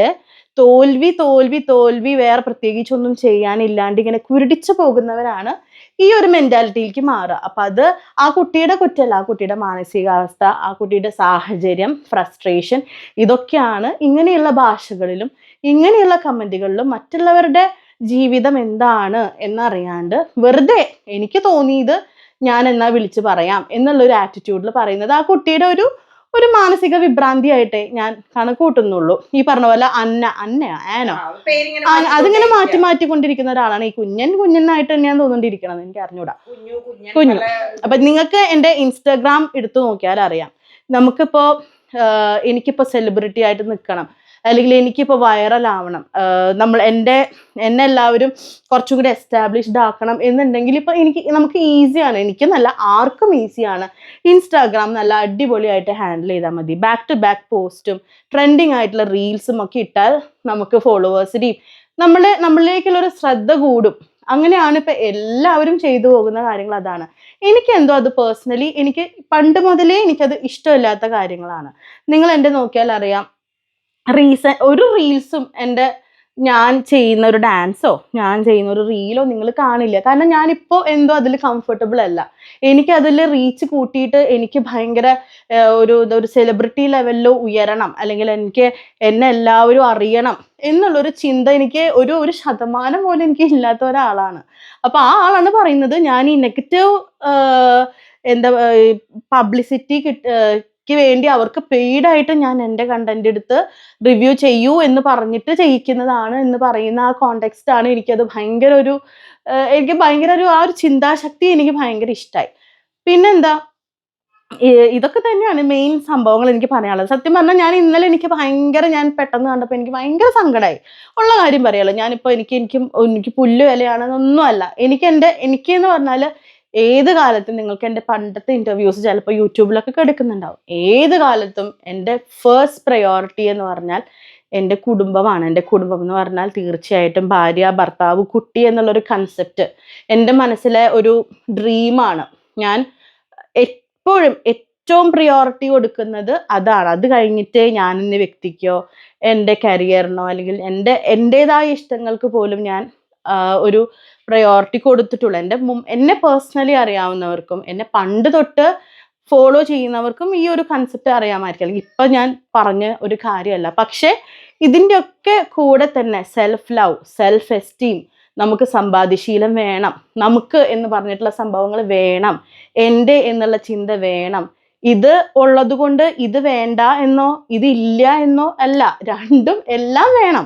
തോൽവി തോൽവി തോൽവി വേറെ പ്രത്യേകിച്ചൊന്നും ചെയ്യാനില്ലാണ്ട് ഇങ്ങനെ കുരുടിച്ചു പോകുന്നവരാണ് ഈ ഒരു മെന്റാലിറ്റിയിലേക്ക് മാറുക. അപ്പൊ അത് ആ കുട്ടിയുടെ കുറ്റല്ല ആ കുട്ടിയുടെ മാനസികാവസ്ഥ ആ കുട്ടിയുടെ സാഹചര്യം ഫ്രസ്ട്രേഷൻ ഇതൊക്കെയാണ് ഇങ്ങനെയുള്ള ഭാഷകളിലും ഇങ്ങനെയുള്ള കമന്റുകളിലും മറ്റുള്ളവരുടെ ജീവിതം എന്താണ് എന്നറിയാണ്ട് വെറുതെ എനിക്ക് തോന്നിയത് ഞാൻ എന്നാ വിളിച്ചു പറയാം എന്നുള്ളൊരു ആറ്റിറ്റ്യൂഡിൽ പറയുന്നത് ആ കുട്ടിയുടെ ഒരു ഒരു മാനസിക വിഭ്രാന്തി ആയിട്ടേ ഞാൻ കണക്ക് കൂട്ടുന്നുള്ളൂ ഈ പറഞ്ഞ പോലെ അന്ന അന്നയോ ആനോ. അതിങ്ങനെ മാറ്റി മാറ്റി മാറ്റിക്കൊണ്ടിരിക്കുന്ന ഒരാളാണ്. ഈ കുഞ്ഞൻ കുഞ്ഞനായിട്ട് തന്നെയാണ് തോന്നിണ്ടിരിക്കണത് എനിക്ക് അറിഞ്ഞൂടാ കുഞ്ഞു. അപ്പൊ നിങ്ങൾക്ക് എന്റെ ഇൻസ്റ്റാഗ്രാം എടുത്തു നോക്കിയാൽ അറിയാം നമുക്കിപ്പോ എനിക്കിപ്പോ സെലിബ്രിറ്റി ആയിട്ട് നിൽക്കണം അല്ലെങ്കിൽ എനിക്കിപ്പോൾ വൈറൽ ആവണം. നമ്മൾ എന്റെ എന്നെ എല്ലാവരും കുറച്ചും കൂടി എസ്റ്റാബ്ലിഷ്ഡ് ആക്കണം എന്നുണ്ടെങ്കിൽ ഇപ്പോൾ എനിക്ക് നമുക്ക് ഈസിയാണ് എനിക്ക് നല്ല ആർക്കും ഈസിയാണ് ഇൻസ്റ്റാഗ്രാം നല്ല അടിപൊളിയായിട്ട് ഹാൻഡിൽ ചെയ്താൽ മതി. ബാക്ക് ടു ബാക്ക് പോസ്റ്റും ട്രെൻഡിങ് ആയിട്ടുള്ള റീൽസും ഒക്കെ ഇട്ടാൽ നമുക്ക് ഫോളോവേഴ്സിനെയും നമ്മളെ നമ്മളിലേക്കുള്ളൊരു ശ്രദ്ധ കൂടും. അങ്ങനെയാണ് ഇപ്പം എല്ലാവരും ചെയ്തു പോകുന്ന കാര്യങ്ങൾ അതാണ്. എനിക്ക് എന്തോ അത് പേഴ്സണലി എനിക്ക് പണ്ട് മുതലേ എനിക്കത് ഇഷ്ടമില്ലാത്ത കാര്യങ്ങളാണ്. നിങ്ങൾ എന്റെ നോക്കിയാൽ അറിയാം റീസൺ ഒരു റീൽസും എന്റെ ഞാൻ ചെയ്യുന്ന ഒരു ഡാൻസോ ഞാൻ ചെയ്യുന്ന ഒരു റീലോ നിങ്ങൾ കാണില്ല. കാരണം ഞാനിപ്പോൾ എന്തോ അതിൽ കംഫർട്ടബിൾ അല്ല. എനിക്ക് അതിൽ റീച്ച് കൂട്ടിയിട്ട് എനിക്ക് ഭയങ്കര ഒരു ഒരു സെലിബ്രിറ്റി ലെവലിലോ ഉയരണം. അല്ലെങ്കിൽ എനിക്ക് എന്നെ എല്ലാവരും അറിയണം എന്നുള്ളൊരു ചിന്ത എനിക്ക് ഒരു ഒരു ശതമാനം പോലും എനിക്ക് ഇല്ലാത്ത ഒരാളാണ്. അപ്പോൾ ആ ആളാണ് പറയുന്നത് ഞാൻ ഈ നെഗറ്റീവ് എന്താ പബ്ലിസിറ്റി ക്ക് വേണ്ടി അവർക്ക് പെയ്ഡ് ആയിട്ട് ഞാൻ എന്റെ കണ്ടന്റ് എടുത്ത് റിവ്യൂ ചെയ്യൂ എന്ന് പറഞ്ഞിട്ട് ചെയ്യിക്കുന്നതാണ് എന്ന് പറയുന്ന ആ കോണ്ടെക്സ്റ്റ് ആണ് എനിക്കത് ഭയങ്കര ഒരു എനിക്ക് ഭയങ്കര ഒരു ആ ഒരു ചിന്താശക്തി എനിക്ക് ഭയങ്കര ഇഷ്ടമായി പിന്നെന്താ? ഇതൊക്കെ തന്നെയാണ് മെയിൻ സംഭവങ്ങൾ എനിക്ക് പറയാനുള്ളത്. സത്യം പറഞ്ഞാൽ ഞാൻ ഇന്നലെ എനിക്ക് ഭയങ്കര ഞാൻ പെട്ടെന്ന് കണ്ടപ്പോൾ എനിക്ക് ഭയങ്കര സങ്കടമായി ഉള്ള കാര്യം പറയാലോ. ഞാനിപ്പോൾ എനിക്ക് എനിക്ക് എനിക്ക് വിലയാണെന്നൊന്നുമല്ല. എനിക്ക് എന്റെ എനിക്ക് എന്ന് പറഞ്ഞാൽ ഏത് കാലത്തും നിങ്ങൾക്ക് എന്റെ പണ്ടത്തെ ഇന്റർവ്യൂസ് ചിലപ്പോൾ യൂട്യൂബിലൊക്കെ കിടക്കുന്നുണ്ടാവും. ഏത് കാലത്തും എന്റെ ഫേസ്റ്റ് പ്രയോറിറ്റി എന്ന് പറഞ്ഞാൽ എന്റെ കുടുംബമാണ്. എന്റെ കുടുംബം എന്ന് പറഞ്ഞാൽ തീർച്ചയായിട്ടും ഭാര്യ ഭർത്താവ് കുട്ടി എന്നുള്ളൊരു കൺസെപ്റ്റ് എന്റെ മനസ്സിലെ ഒരു ഡ്രീമാണ് ഞാൻ എപ്പോഴും ഏറ്റവും പ്രിയോറിറ്റി കൊടുക്കുന്നത് അതാണ്. അത് കഴിഞ്ഞിട്ട് ഞാൻ എന്നെ വ്യക്തിക്കോ എന്റെ കരിയറിനോ അല്ലെങ്കിൽ എന്റെ എന്റെതായ ഇഷ്ടങ്ങൾക്ക് പോലും ഞാൻ ഒരു പ്രയോറിറ്റി കൊടുത്തിട്ടുള്ളൂ. എന്റെ എന്നെ പേഴ്സണലി അറിയാവുന്നവർക്കും എന്നെ പണ്ട് തൊട്ട് ഫോളോ ചെയ്യുന്നവർക്കും ഈ ഒരു കൺസെപ്റ്റ് അറിയാമായിരിക്കും. അല്ലെങ്കിൽ ഇപ്പം ഞാൻ പറഞ്ഞ ഒരു കാര്യമല്ല. പക്ഷേ ഇതിന്റെയൊക്കെ കൂടെ തന്നെ സെൽഫ് ലവ് സെൽഫ് എസ്റ്റീം നമുക്ക് സമ്പാദ്യശീലം വേണം. നമുക്ക് എന്ന് പറഞ്ഞിട്ടുള്ള സംഭവങ്ങൾ വേണം. എന്റെ എന്നുള്ള ചിന്ത വേണം. ഇത് ഉള്ളതുകൊണ്ട് ഇത് വേണ്ട എന്നോ ഇത് ഇല്ല എന്നോ അല്ല. രണ്ടും എല്ലാം വേണം.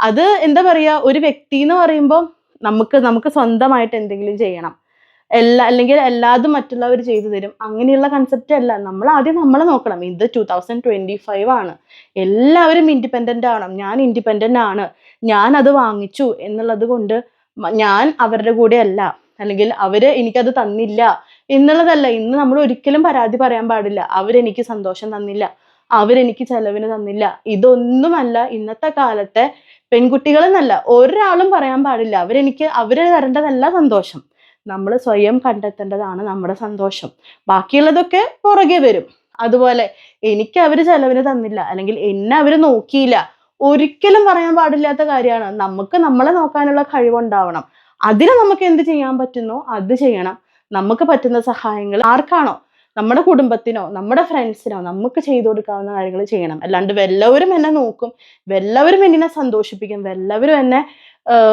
അത് എന്താ പറയുക? ഒരു വ്യക്തി എന്ന് പറയുമ്പോൾ നമുക്ക് നമുക്ക് സ്വന്തമായിട്ട് എന്തെങ്കിലും ചെയ്യണം. എല്ലാ അല്ലെങ്കിൽ എല്ലാതും മറ്റുള്ളവർ ചെയ്തു തരും. അങ്ങനെയുള്ള കൺസെപ്റ്റ് അല്ല. നമ്മൾ ആദ്യം നമ്മളെ നോക്കണം. ഇത് ടൂ തൗസൻഡ് ട്വന്റി ഫൈവ് ആണ്. എല്ലാവരും ഇൻഡിപെൻഡന്റ് ആണ് ഞാൻ ഇൻഡിപെൻഡന്റ് ആണ്. ഞാൻ അത് വാങ്ങിച്ചു എന്നുള്ളത് കൊണ്ട് ഞാൻ അവരുടെ കൂടെ അല്ല. അല്ലെങ്കിൽ അവർ എനിക്കത് തന്നില്ല എന്നുള്ളതല്ല. ഇന്ന് നമ്മൾ ഒരിക്കലും പരാതി പറയാൻ പാടില്ല. അവരെനിക്ക് സന്തോഷം തന്നില്ല. അവരെനിക്ക് ചെലവിന് തന്നില്ല. ഇതൊന്നുമല്ല ഇന്നത്തെ കാലത്തെ പെൺകുട്ടികളെന്നല്ല ഒരാളും പറയാൻ പാടില്ല. അവരെനിക്ക് അവർ തരേണ്ടതല്ല സന്തോഷം. നമ്മൾ സ്വയം കണ്ടെത്തേണ്ടതാണ് നമ്മുടെ സന്തോഷം. ബാക്കിയുള്ളതൊക്കെ പുറകെ വരും. അതുപോലെ എനിക്ക് അവർ ചെലവിന് തന്നില്ല അല്ലെങ്കിൽ എന്നെ അവർ നോക്കിയില്ല. ഒരിക്കലും പറയാൻ പാടില്ലാത്ത കാര്യമാണ്. നമുക്ക് നമ്മളെ നോക്കാനുള്ള കഴിവുണ്ടാവണം. അതിന് നമുക്ക് എന്ത് ചെയ്യാൻ പറ്റുന്നോ അത് ചെയ്യണം. നമുക്ക് പറ്റുന്ന സഹായങ്ങൾ ആർക്കാണോ? നമ്മുടെ കുടുംബത്തിനോ നമ്മുടെ ഫ്രണ്ട്സിനോ നമുക്ക് ചെയ്തു കൊടുക്കാവുന്ന കാര്യങ്ങൾ ചെയ്യണം. അല്ലാണ്ട് വല്ലവരും എന്നെ നോക്കും വല്ലവരും എന്നെ സന്തോഷിപ്പിക്കും വല്ലവരും എന്നെ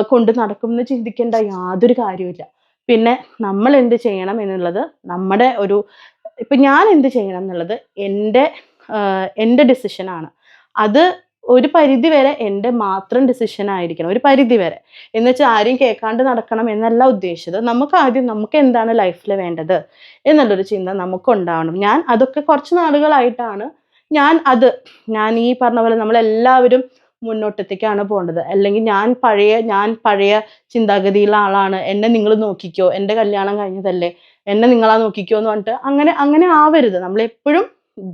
കൊണ്ട് നടക്കും എന്ന് ചിന്തിക്കേണ്ട യാതൊരു കാര്യമില്ല പിന്നെ നമ്മൾ എന്ത് ചെയ്യണം എന്നുള്ളത് നമ്മുടെ ഒരു ഇപ്പൊ ഞാൻ എന്ത് ചെയ്യണം എന്നുള്ളത് എന്റെ എന്റെ ഡിസിഷനാണ് അത് ഒരു പരിധി വരെ എന്റെ മാത്രം ഡിസിഷൻ ആയിരിക്കണം. ഒരു പരിധി വരെ. എന്ന് വെച്ചാൽ ആരെയും കേൾക്കാണ്ട് നടക്കണം എന്നല്ല ഉദ്ദേശിച്ചത്. നമുക്ക് ആദ്യം നമുക്ക് എന്താണ് ലൈഫിൽ വേണ്ടത് എന്നുള്ളൊരു ചിന്ത നമുക്ക് ഉണ്ടാവണം. ഞാൻ അതൊക്കെ കുറച്ച് നാളുകളായിട്ടാണ് ഞാൻ അത് ഞാൻ ഈ പറഞ്ഞ പോലെ നമ്മളെല്ലാവരും മുന്നോട്ടത്തേക്കാണ് പോകേണ്ടത് അല്ലെങ്കിൽ ഞാൻ പഴയ ഞാൻ പഴയ ചിന്താഗതിയിലുള്ള ആളാണ്. എന്നെ നിങ്ങൾ നോക്കിക്കോ. എന്റെ കല്യാണം കഴിഞ്ഞതല്ലേ? എന്നെ നിങ്ങളാ നോക്കിക്കോ എന്ന് പറഞ്ഞിട്ട് അങ്ങനെ അങ്ങനെ ആവരുത്. നമ്മളെപ്പോഴും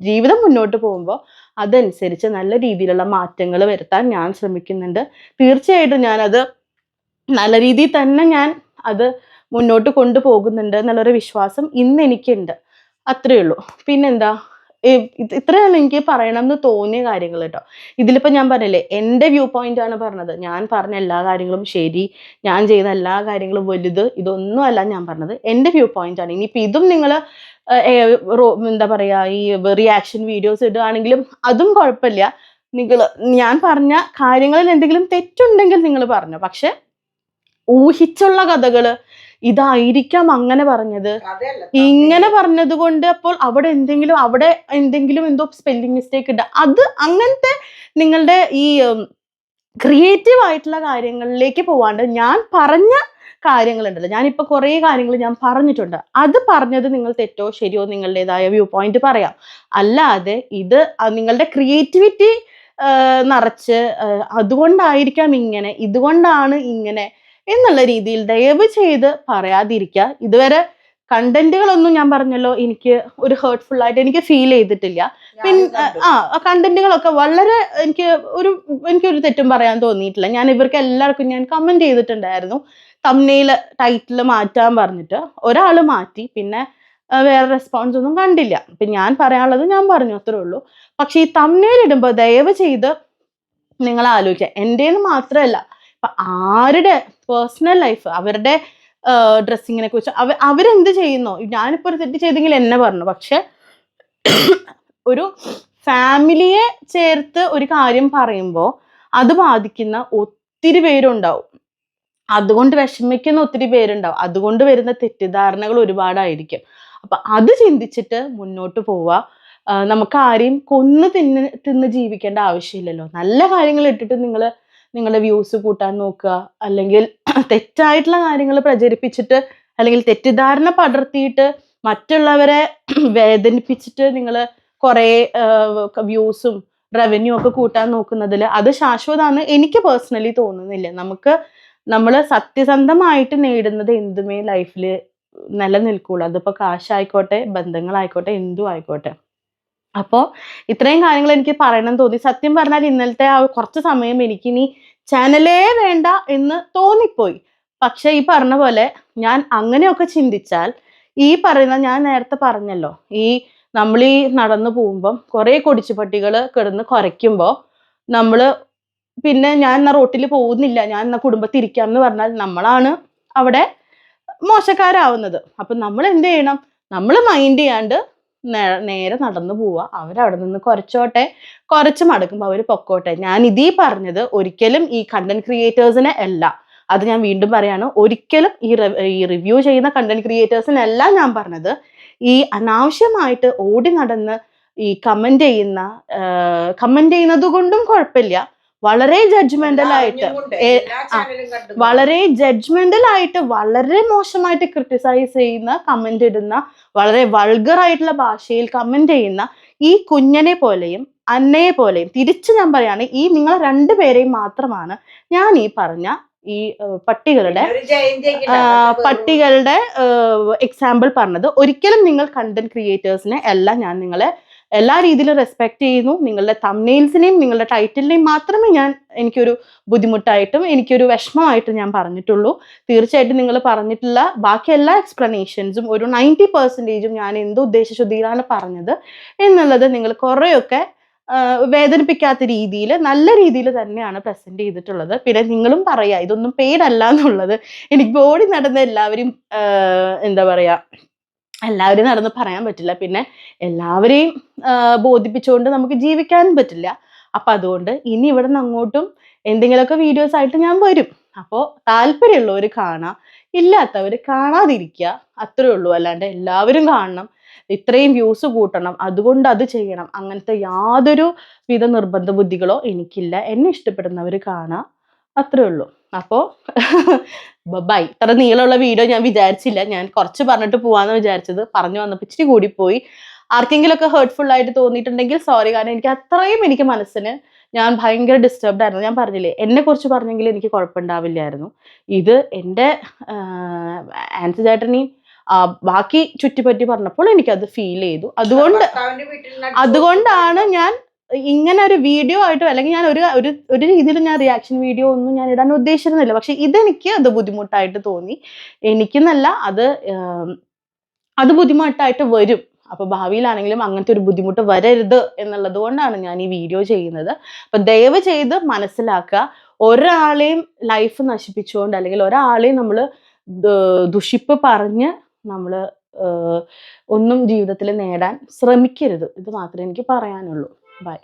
ജീവിതം മുന്നോട്ട് പോകുമ്പോൾ അതനുസരിച്ച് നല്ല രീതിയിലുള്ള മാറ്റങ്ങൾ വരുത്താൻ ഞാൻ ശ്രമിക്കുന്നുണ്ട്. തീർച്ചയായിട്ടും ഞാനത് നല്ല രീതിയിൽ തന്നെ ഞാൻ അത് മുന്നോട്ട് കൊണ്ടുപോകുന്നുണ്ട് എന്നുള്ളൊരു വിശ്വാസം ഇന്ന് എനിക്കുണ്ട്. അത്രയേ ഉള്ളൂ. പിന്നെന്താ? ഇത്രയാണ് എനിക്ക് പറയണം എന്ന് തോന്നിയ കാര്യങ്ങൾ കേട്ടോ ഇതിലിപ്പോ ഞാൻ പറഞ്ഞില്ലേ എന്റെ വ്യൂ പോയിന്റ് ആണ് പറഞ്ഞത്. ഞാൻ പറഞ്ഞ എല്ലാ കാര്യങ്ങളും ശരി ഞാൻ ചെയ്ത എല്ലാ കാര്യങ്ങളും വലുത് ഇതൊന്നും അല്ല ഞാൻ പറഞ്ഞത്. എന്റെ വ്യൂ പോയിന്റ് ആണ്. ഇനിയിപ്പോൾ ഇതും നിങ്ങൾ എന്താ പറയാ ഈ റിയാക്ഷൻ വീഡിയോസ് ഇടുകയാണെങ്കിലും അതും കുഴപ്പമില്ല. നിങ്ങൾ ഞാൻ പറഞ്ഞ കാര്യങ്ങളിൽ എന്തെങ്കിലും തെറ്റുണ്ടെങ്കിൽ നിങ്ങൾ പറഞ്ഞു. പക്ഷെ ഊഹിച്ചുള്ള കഥകൾ ഇതായിരിക്കാം അങ്ങനെ പറഞ്ഞത്. ഇങ്ങനെ പറഞ്ഞത് കൊണ്ട് അപ്പോൾ അവിടെ എന്തെങ്കിലും അവിടെ എന്തെങ്കിലും എന്തോ സ്പെല്ലിംഗ് മിസ്റ്റേക്ക് ഉണ്ട്. അത് അങ്ങനത്തെ നിങ്ങളുടെ ഈ ക്രിയേറ്റീവ് ആയിട്ടുള്ള കാര്യങ്ങളിലേക്ക് പോവാണ്ട് ഞാൻ പറഞ്ഞ കാര്യങ്ങളുണ്ടല്ലോ. ഞാനിപ്പോൾ കുറേ കാര്യങ്ങൾ ഞാൻ പറഞ്ഞിട്ടുണ്ട്. അത് പറഞ്ഞത് നിങ്ങൾ തെറ്റോ ശരിയോ നിങ്ങളുടേതായ വ്യൂ പോയിന്റ് പറയാം. അല്ലാതെ ഇത് നിങ്ങളുടെ ക്രിയേറ്റിവിറ്റി നിറച്ച് അതുകൊണ്ടായിരിക്കാം ഇങ്ങനെ ഇതുകൊണ്ടാണ് ഇങ്ങനെ എന്നുള്ള രീതിയിൽ ദയവ് ചെയ്ത് പറയാതിരിക്കുക. ഇതുവരെ കണ്ടന്റുകളൊന്നും ഞാൻ പറഞ്ഞല്ലോ എനിക്ക് ഒരു ഹേർട്ട്ഫുൾ ആയിട്ട് എനിക്ക് ഫീൽ ചെയ്തിട്ടില്ല. പിന്നെ ആ കണ്ടന്റുകളൊക്കെ വളരെ എനിക്ക് ഒരു എനിക്കൊരു തെറ്റും പറയാൻ തോന്നിയിട്ടില്ല. ഞാൻ ഇവർക്ക് എല്ലാവർക്കും ഞാൻ കമന്റ് ചെയ്തിട്ടുണ്ടായിരുന്നു. തമ്മിൽ ടൈറ്റിൽ മാറ്റാൻ പറഞ്ഞിട്ട് ഒരാൾ മാറ്റി പിന്നെ വേറെ റെസ്പോൺസ് ഒന്നും കണ്ടില്ല. അപ്പം ഞാൻ പറയാനുള്ളത് ഞാൻ പറഞ്ഞു അത്രേ ഉള്ളൂ. പക്ഷെ ഈ തമ്മിൽ ഇടുമ്പോൾ ദയവ് ചെയ്ത് നിങ്ങൾ ആലോചിക്കുക എന്റെ മാത്രമല്ല ഇപ്പൊ ആരുടെ പേഴ്സണൽ ലൈഫ് അവരുടെ ഡ്രസ്സിങ്ങിനെ കുറിച്ച് അവ അവരെന്ത് ചെയ്യുന്നോ? ഞാനിപ്പോ ഒരു തെറ്റ് ചെയ്തെങ്കിൽ എന്നെ പറഞ്ഞു. പക്ഷെ ഒരു ഫാമിലിയെ ചേർത്ത് ഒരു കാര്യം പറയുമ്പോൾ അത് ബാധിക്കുന്ന ഒത്തിരി പേരുണ്ടാവും. അതുകൊണ്ട് വിഷമിക്കുന്ന ഒത്തിരി പേരുണ്ടാവും. അതുകൊണ്ട് വരുന്ന തെറ്റിദ്ധാരണകൾ ഒരുപാടായിരിക്കും. അപ്പൊ അത് ചിന്തിച്ചിട്ട് മുന്നോട്ട് പോവുക. നമുക്ക് ആരെയും കൊന്നു തിന്ന് തിന്ന് ജീവിക്കേണ്ട ആവശ്യമില്ലല്ലോ. നല്ല കാര്യങ്ങൾ ഇട്ടിട്ട് നിങ്ങൾ നിങ്ങളുടെ വ്യൂസ് കൂട്ടാൻ നോക്കുക. അല്ലെങ്കിൽ *clears throat* തെറ്റായിട്ടുള്ള കാര്യങ്ങൾ പ്രചരിപ്പിച്ചിട്ട് അല്ലെങ്കിൽ തെറ്റിദ്ധാരണ പടർത്തിയിട്ട് മറ്റുള്ളവരെ *clears throat* വേദനിപ്പിച്ചിട്ട് നിങ്ങൾ കുറേ വ്യൂസും റവന്യൂ ഒക്കെ കൂട്ടാൻ നോക്കുന്നതിൽ അത് ശാശ്വതമാണ് എനിക്ക് പേഴ്സണലി തോന്നുന്നില്ല. നമുക്ക് നമ്മൾ സത്യസന്ധമായിട്ട് നേടുന്നത് എന്തുമേ ലൈഫിൽ നിലനിൽക്കുള്ളൂ. അതിപ്പോൾ കാശായിക്കോട്ടെ ബന്ധങ്ങളായിക്കോട്ടെ എന്തും ആയിക്കോട്ടെ. അപ്പോൾ ഇത്രയും കാര്യങ്ങൾ എനിക്ക് പറയണം തോന്നി. സത്യം പറഞ്ഞാൽ ഇന്നലത്തെ ആ കുറച്ച് സമയം എനിക്കിനി ചാനലേ വേണ്ട എന്ന് തോന്നിപ്പോയി. പക്ഷെ ഈ പറഞ്ഞ പോലെ ഞാൻ അങ്ങനെയൊക്കെ ചിന്തിച്ചാൽ ഈ പറയുന്ന ഞാൻ നേരത്തെ പറഞ്ഞല്ലോ. ഈ നമ്മൾ ഈ നടന്നു പോകുമ്പം കുറേ കൊടിച്ചുപട്ടികൾ കിടന്ന് കുറയ്ക്കുമ്പോൾ നമ്മൾ പിന്നെ ഞാൻ എന്നാ റോട്ടിൽ പോകുന്നില്ല. ഞാൻ എന്നാ കുടുംബത്തിൽ ഇരിക്കാം എന്ന് പറഞ്ഞാൽ നമ്മളാണ് അവിടെ മോശക്കാരാവുന്നത്. അപ്പം നമ്മൾ എന്ത് ചെയ്യണം? നമ്മൾ മൈൻഡ് ചെയ്യാണ്ട് നേരെ നടന്നു പോവുക അവരവിടെ നിന്ന് കുറച്ചോട്ടെ കുറച്ച് മടക്കുമ്പോൾ അവർ പൊക്കോട്ടെ. ഞാൻ ഇതീ പറഞ്ഞത് ഒരിക്കലും ഈ കണ്ടന്റ് ക്രിയേറ്റേഴ്സിനെ അല്ല. അത് ഞാൻ വീണ്ടും പറയാണ് ഒരിക്കലും ഈ ഈ റിവ്യൂ ചെയ്യുന്ന കണ്ടന്റ് ക്രിയേറ്റേഴ്സിനല്ല ഞാൻ പറഞ്ഞത്. ഈ അനാവശ്യമായിട്ട് ഓടി നടന്ന് ഈ കമന്റ് ചെയ്യുന്ന കമന്റ് ചെയ്യുന്നത് കൊണ്ടും കുഴപ്പമില്ല. വളരെ ജഡ്ജ്മെന്റൽ ആയിട്ട് വളരെ ജഡ്ജ്മെന്റൽ ആയിട്ട് വളരെ മോശമായിട്ട് ക്രിട്ടിസൈസ് ചെയ്യുന്ന കമന്റ് ഇടുന്ന വളരെ വൾഗർ ആയിട്ടുള്ള ഭാഷയിൽ കമന്റ് ചെയ്യുന്ന ഈ കുഞ്ഞനെ പോലെയും അന്നയെ പോലെയും തിരിച്ച് ഞാൻ പറയാണ് ഈ നിങ്ങൾ രണ്ടുപേരെയും മാത്രമാണ് ഞാൻ ഈ പറഞ്ഞ ഈ പട്ടികളുടെ പട്ടികളുടെ എക്സാമ്പിൾ പറഞ്ഞത്. ഒരിക്കലും നിങ്ങൾ കണ്ടന്റ് ക്രിയേറ്റേഴ്സിനെ എല്ലാം ഞാൻ നിങ്ങളെ എല്ലാ രീതിയിലും റെസ്പെക്ട് ചെയ്യുന്നു. നിങ്ങളുടെ തമ്നെയിൽസിനെയും നിങ്ങളുടെ ടൈറ്റിലിനെയും മാത്രമേ ഞാൻ എനിക്കൊരു ബുദ്ധിമുട്ടായിട്ടും എനിക്കൊരു വിഷമമായിട്ടും ഞാൻ പറഞ്ഞിട്ടുള്ളൂ. തീർച്ചയായിട്ടും നിങ്ങൾ പറഞ്ഞിട്ടുള്ള ബാക്കി എല്ലാ എക്സ്പ്ലനേഷൻസും ഒരു നയന്റി പെർസെന്റേജും ഞാൻ എന്ത് ഉദ്ദേശശുദ്ധിയിലാണ് പറഞ്ഞത് എന്നുള്ളത് നിങ്ങൾ കുറേയൊക്കെ വേദനിപ്പിക്കാത്ത രീതിയിൽ നല്ല രീതിയിൽ തന്നെയാണ് പ്രസന്റ് ചെയ്തിട്ടുള്ളത്. പിന്നെ നിങ്ങളും പറയാ ഇതൊന്നും പെയ്ഡല്ല എന്നുള്ളത്. എനിക്ക് ഓടി നടന്ന എല്ലാവരും എന്താ പറയാ എല്ലാവരും നടന്ന് പറയാൻ പറ്റില്ല. പിന്നെ എല്ലാവരെയും ബോധിപ്പിച്ചുകൊണ്ട് നമുക്ക് ജീവിക്കാൻ പറ്റില്ല. അപ്പൊ അതുകൊണ്ട് ഇനി ഇവിടെ നിന്ന് അങ്ങോട്ടും എന്തെങ്കിലുമൊക്കെ വീഡിയോസ് ആയിട്ട് ഞാൻ വരും. അപ്പോൾ താല്പര്യമുള്ളവർ കാണാം. ഇല്ലാത്തവർ കാണാതിരിക്കുക അത്രേ ഉള്ളൂ. അല്ലാണ്ട് എല്ലാവരും കാണണം. ഇത്രയും വ്യൂസ് കൂട്ടണം. അതുകൊണ്ട് അത് ചെയ്യണം. അങ്ങനത്തെ യാതൊരു വിധ നിർബന്ധ ബുദ്ധികളോ എനിക്കില്ല. എന്നെ ഇഷ്ടപ്പെടുന്നവർ കാണാം. അത്രേ ഉള്ളൂ. അപ്പോൾ ബൈ ഇത്ര നീളമുള്ള വീഡിയോ ഞാൻ വിചാരിച്ചില്ല. ഞാൻ കുറച്ച് പറഞ്ഞിട്ട് പോവാന്ന് വിചാരിച്ചത്. പറഞ്ഞു വന്നപ്പോൾ ഇച്ചിരി കൂടിപ്പോയി. ആർക്കെങ്കിലും ഒക്കെ ഹേർട്ട്ഫുൾ ആയിട്ട് തോന്നിയിട്ടുണ്ടെങ്കിൽ സോറി കാരണം എനിക്ക് അത്രയും എനിക്ക് മനസ്സിന് ഞാൻ ഭയങ്കര ഡിസ്റ്റർബ്ഡ് ആയിരുന്നു. ഞാൻ പറഞ്ഞില്ലേ എന്നെ കുറിച്ച് പറഞ്ഞെങ്കിൽ എനിക്ക് കുഴപ്പമുണ്ടാവില്ലായിരുന്നു. ഇത് എന്റെ ആൻസി ചേട്ടനെയും ബാക്കി ചുറ്റിപ്പറ്റി പറഞ്ഞപ്പോൾ എനിക്കത് ഫീൽ ചെയ്തു. അതുകൊണ്ട് അതുകൊണ്ടാണ് ഞാൻ ഇങ്ങനെ ഒരു വീഡിയോ ആയിട്ടോ അല്ലെങ്കിൽ ഞാൻ ഒരു ഒരു ഒരു രീതിയിൽ ഞാൻ റിയാക്ഷൻ വീഡിയോ ഒന്നും ഞാൻ ഇടാൻ ഉദ്ദേശിച്ചിരുന്നില്ല. പക്ഷെ ഇതെനിക്ക് അത് ബുദ്ധിമുട്ടായിട്ട് തോന്നി. എനിക്കെന്നല്ല അത് അത് ബുദ്ധിമുട്ടായിട്ട് വരും. അപ്പൊ ഭാവിയിലാണെങ്കിലും അങ്ങനത്തെ ഒരു ബുദ്ധിമുട്ട് വരരുത് എന്നുള്ളത് കൊണ്ടാണ് ഞാൻ ഈ വീഡിയോ ചെയ്യുന്നത്. അപ്പൊ ദയവ് ചെയ്ത് മനസ്സിലാക്കുക. ഒരാളെയും ലൈഫ് നശിപ്പിച്ചുകൊണ്ട് അല്ലെങ്കിൽ ഒരാളെയും നമ്മൾ ദുഷിപ്പ് പറഞ്ഞ് നമ്മൾ ഒന്നും ജീവിതത്തിൽ നേടാൻ ശ്രമിക്കരുത്. ഇത് മാത്രമേ എനിക്ക് പറയാനുള്ളൂ. ബൈ